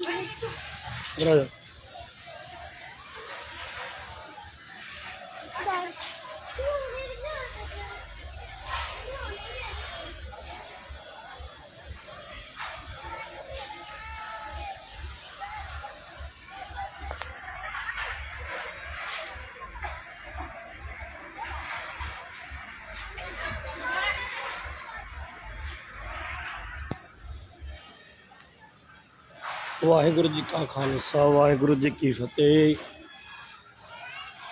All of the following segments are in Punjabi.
ਇੱਧਰ ਆ ਵਾਹਿਗੁਰੂ ਜੀ ਕਾ ਖਾਲਸਾ, ਵਾਹਿਗੁਰੂ ਜੀ ਕੀ ਫਤਿਹ।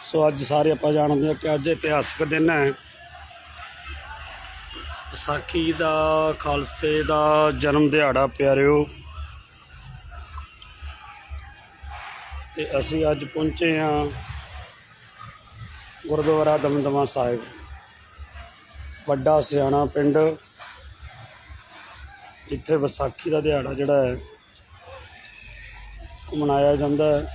ਸੋ ਅੱਜ ਸਾਰੇ ਆਪਾਂ ਜਾਣਦੇ ਹਾਂ ਕਿ ਅੱਜ ਇਤਿਹਾਸਕ ਦਿਨ ਹੈ। ਵਿਸਾਖੀ ਦਾ, ਖਾਲਸੇ ਦਾ ਜਨਮ ਦਿਹਾੜਾ, ਪਿਆਰਿਓ। ਤੇ ਅਸੀਂ ਅੱਜ ਪਹੁੰਚੇ ਹਾਂ ਗੁਰਦੁਆਰਾ ਦਮਦਮਾ ਸਾਹਿਬ। ਵੱਡਾ ਸਿਆਣਾ ਪਿੰਡ, ਜਿੱਥੇ ਵਿਸਾਖੀ ਦਾ ਦਿਹਾੜਾ ਜਿਹੜਾ ਹੈ ਮਨਾਇਆ ਜਾਂਦਾ ਹੈ।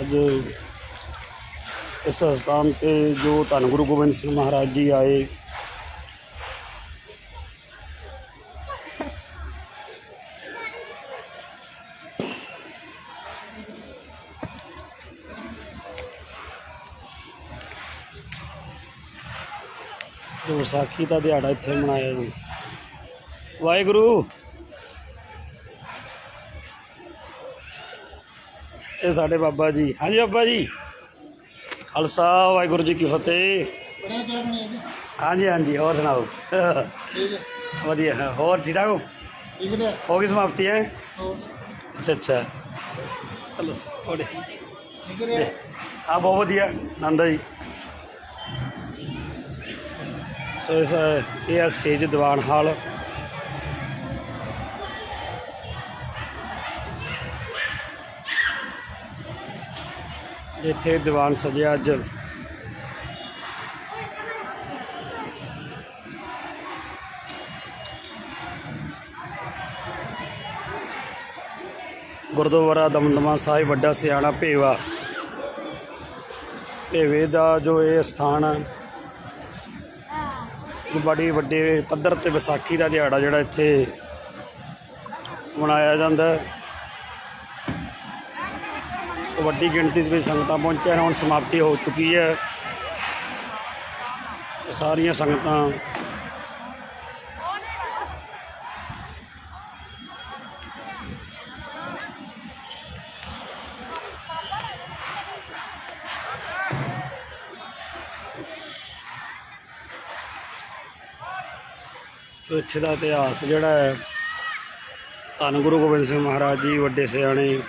ਅੱਜ ਇਸ ਸਥਾਨ ਤੇ ਜੋ ਧੰਨ ਗੁਰੂ ਗੋਬਿੰਦ ਸਿੰਘ ਮਹਾਰਾਜ ਜੀ ਆਏ ਜੋ ਵਿਸਾਖੀ ਦਾ ਦਿਹਾੜਾ ਇੱਥੇ ਮਨਾਇਆ ਜਾਂਦਾ। ਵਾਹਿਗੁਰੂ। ਇਹ ਸਾਡੇ ਬਾਬਾ ਜੀ। ਹਾਂਜੀ ਬਾਬਾ ਜੀ। ਖਾਲਸਾ ਵਾਹਿਗੁਰੂ ਜੀ ਕੀ ਫਤਿਹ। ਹਾਂਜੀ ਹਾਂਜੀ ਹੋਰ ਸੁਣਾਓ? ਵਧੀਆ ਹੋਰ ਠੀਕ ਠਾਕ ਹੋ? ਹੋ ਗਈ ਸਮਾਪਤੀ ਹੈ? ਅੱਛਾ ਅੱਛਾ। ਚਲੋ ਥੋੜੇ ਆ ਬਹੁਤ ਵਧੀਆ। ਨੰਦਾ ਜੀ। ਸੋ ਇਸ ਇਹ ਆ ਸਟੇਜ ਦੀਵਾਨ ਹਾਲ। ਇੱਥੇ ਦੀਵਾਨ ਸਜਿਆ ਅੱਜ। ਗੁਰਦੁਆਰਾ ਦਮਦਮਾ ਸਾਹਿਬ, ਵੱਡਾ ਸਿਆਣਾ ਭੇਵਾ। ਭੇਵੇ ਦਾ ਜੋ ਇਹ ਸਥਾਨ ਹੈ ਬੜੀ ਵੱਡੇ ਪੱਧਰ ਤੇ ਵਿਸਾਖੀ ਦਾ ਦਿਹਾੜਾ ਜਿਹੜਾ ਇੱਥੇ ਮਨਾਇਆ ਜਾਂਦਾ ਹੈ। ਸੋ ਵੱਡੀ ਗਿਣਤੀ ਦੇ ਵਿੱਚ ਸੰਗਤਾਂ ਪਹੁੰਚੀਆਂ ਹੁਣ ਸਮਾਪਤੀ ਹੋ ਚੁੱਕੀ ਹੈ। ਸਾਰੀਆਂ ਸੰਗਤਾਂ ਇੱਥੇ ਦਾ ਇਤਿਹਾਸ ਜਿਹੜਾ ਹੈ, ਧੰਨ ਗੁਰੂ ਗੋਬਿੰਦ ਸਿੰਘ ਮਹਾਰਾਜ ਜੀ, ਵੱਡੇ ਸਿਆਣੇ।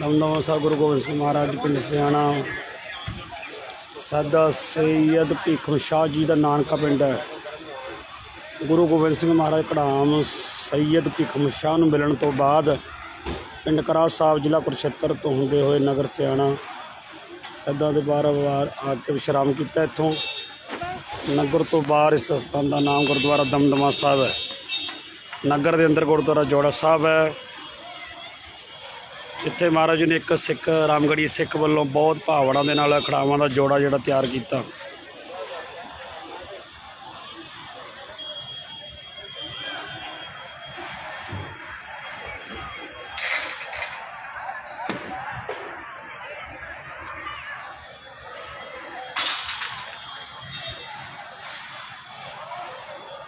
ਦਮਦਮਾ ਸਾਹਿਬ ਗੁਰੂ ਗੋਬਿੰਦ ਸਿੰਘ ਮਹਾਰਾਜ ਪਿੰਡ ਸਿਆਣਾ। ਸਾਦਾ ਸੈਯਦ ਭੀਖਮ ਸ਼ਾਹ ਜੀ ਦਾ ਨਾਨਕਾ ਪਿੰਡ ਹੈ। ਗੁਰੂ ਗੋਬਿੰਦ ਸਿੰਘ ਮਹਾਰਾਜ ਕੜਾਮ ਸੈਯਦ ਭੀਖਮ ਸ਼ਾਹ ਨੂੰ ਮਿਲਣ ਤੋਂ ਬਾਅਦ ਪਿੰਡ ਕਰਾ ਸਾਹਿਬ ਜ਼ਿਲ੍ਹਾ ਕੁਰਸ਼ੇਤਰ ਤੋਂ ਹੁੰਦੇ ਹੋਏ ਨਗਰ ਸਿਆਣਾ ਸੱਦਾ ਦੇ ਬਾਰ ਵਾਰ ਆ ਕੇ ਵਿਸ਼ਰਾਮ ਕੀਤਾ ਇੱਥੋਂ। ਨਗਰ ਤੋਂ ਬਾਹਰ ਇਸ ਸਥਾਨ ਦਾ ਨਾਮ ਗੁਰਦੁਆਰਾ ਦਮਦਮਾ ਸਾਹਿਬ ਹੈ। ਨਗਰ ਦੇ ਅੰਦਰ ਗੁਰਦੁਆਰਾ ਜੋੜਾ ਸਾਹਿਬ ਹੈ। ਇੱਥੇ ਮਹਾਰਾਜ ਜੀ ਨੇ ਇੱਕ ਸਿੱਖ ਰਾਮਗੜੀ ਸਿੱਖ ਵੱਲੋਂ ਬਹੁਤ ਭਾਵਨਾ ਦੇ ਨਾਲ ਅਖੜਾਵਾਂ ਦਾ ਜੋੜਾ ਜਿਹੜਾ ਤਿਆਰ ਕੀਤਾ।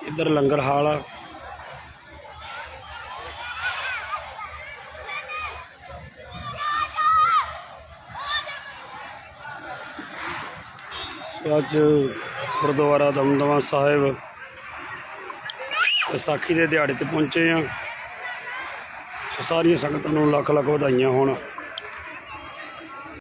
ਇੱਧਰ ਲੰਗਰ ਹਾਲ ਆ। ਅੱਜ ਗੁਰਦੁਆਰਾ ਦਮਦਮਾ ਸਾਹਿਬ ਵਿਸਾਖੀ ਦੇ ਦਿਹਾੜੇ ਤੇ ਪਹੁੰਚੇ ਆ। ਸੋ ਸਾਰੀਆਂ ਸੰਗਤਾਂ ਨੂੰ ਲੱਖ ਲੱਖ ਵਧਾਈਆਂ ਹੋਣ।